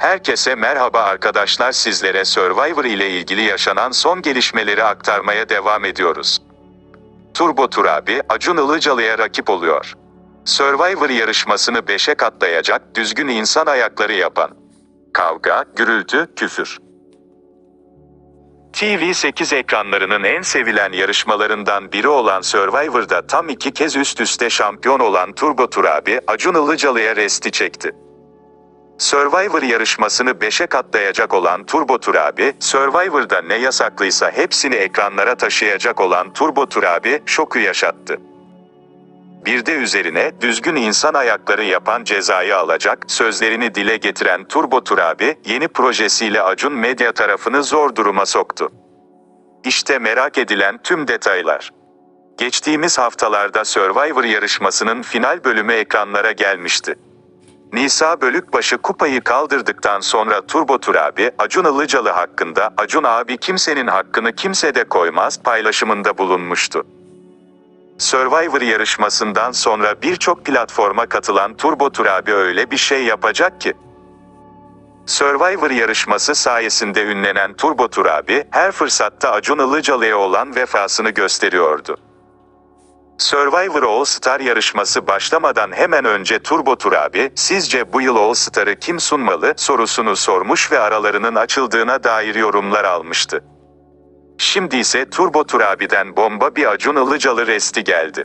Herkese merhaba arkadaşlar sizlere Survivor ile ilgili yaşanan son gelişmeleri aktarmaya devam ediyoruz. Turbo Turabi, Acun Ilıcalı'ya rakip oluyor. Survivor yarışmasını 5'e katlayacak, düzgün insan ayakları yapan. Kavga, gürültü, küfür. TV8 ekranlarının en sevilen yarışmalarından biri olan Survivor'da tam iki kez üst üste şampiyon olan Turbo Turabi, Acun Ilıcalı'ya resti çekti. Survivor yarışmasını 5'e katlayacak olan Turbo Turabi, Survivor'da ne yasaklıysa hepsini ekranlara taşıyacak olan Turbo Turabi, şoku yaşattı. Bir de üzerine düzgün insan ayakları yapan cezayı alacak sözlerini dile getiren Turbo Turabi, yeni projesiyle Acun Medya tarafını zor duruma soktu. İşte merak edilen tüm detaylar. Geçtiğimiz haftalarda Survivor yarışmasının final bölümü ekranlara gelmişti. Nisa Bölükbaşı kupayı kaldırdıktan sonra Turbo Turabi, Acun Ilıcalı hakkında Acun abi kimsenin hakkını kimsede koymaz paylaşımında bulunmuştu. Survivor yarışmasından sonra birçok platforma katılan Turbo Turabi öyle bir şey yapacak ki. Survivor yarışması sayesinde ünlenen Turbo Turabi, her fırsatta Acun Ilıcalı'ya olan vefasını gösteriyordu. Survivor All Star yarışması başlamadan hemen önce Turbo Turabi, sizce bu yıl All Star'ı kim sunmalı sorusunu sormuş ve aralarının açıldığına dair yorumlar almıştı. Şimdi ise Turbo Turabi'den bomba bir Acun Ilıcalı resti geldi.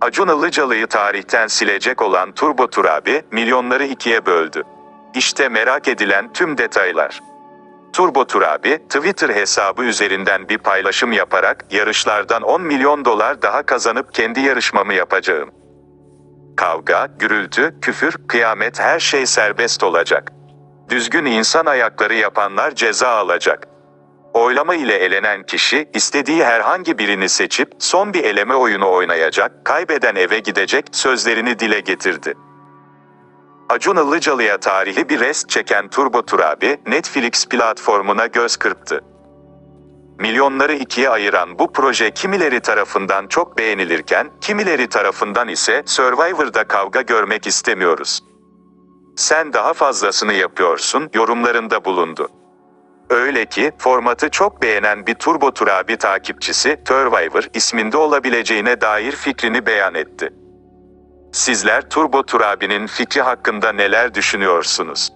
Acun Ilıcalı'yı tarihten silecek olan Turbo Turabi, milyonları ikiye böldü. İşte merak edilen tüm detaylar. Turbo Turabi, Twitter hesabı üzerinden bir paylaşım yaparak, yarışlardan 10 milyon dolar daha kazanıp kendi yarışmamı yapacağım. Kavga, gürültü, küfür, kıyamet her şey serbest olacak. Düzgün insan ayakları yapanlar ceza alacak. Oylama ile elenen kişi, istediği herhangi birini seçip, son bir eleme oyunu oynayacak, kaybeden eve gidecek, sözlerini dile getirdi. Acun Ilıcalı'ya tarihi bir rest çeken Turbo Turabi, Netflix platformuna göz kırptı. Milyonları ikiye ayıran bu proje kimileri tarafından çok beğenilirken, kimileri tarafından ise Survivor'da kavga görmek istemiyoruz. Sen daha fazlasını yapıyorsun, yorumlarında bulundu. Öyle ki, formatı çok beğenen bir Turbo Turabi takipçisi, Survivor isminde olabileceğine dair fikrini beyan etti. Sizler Turbo Turabi'nin fikri hakkında neler düşünüyorsunuz?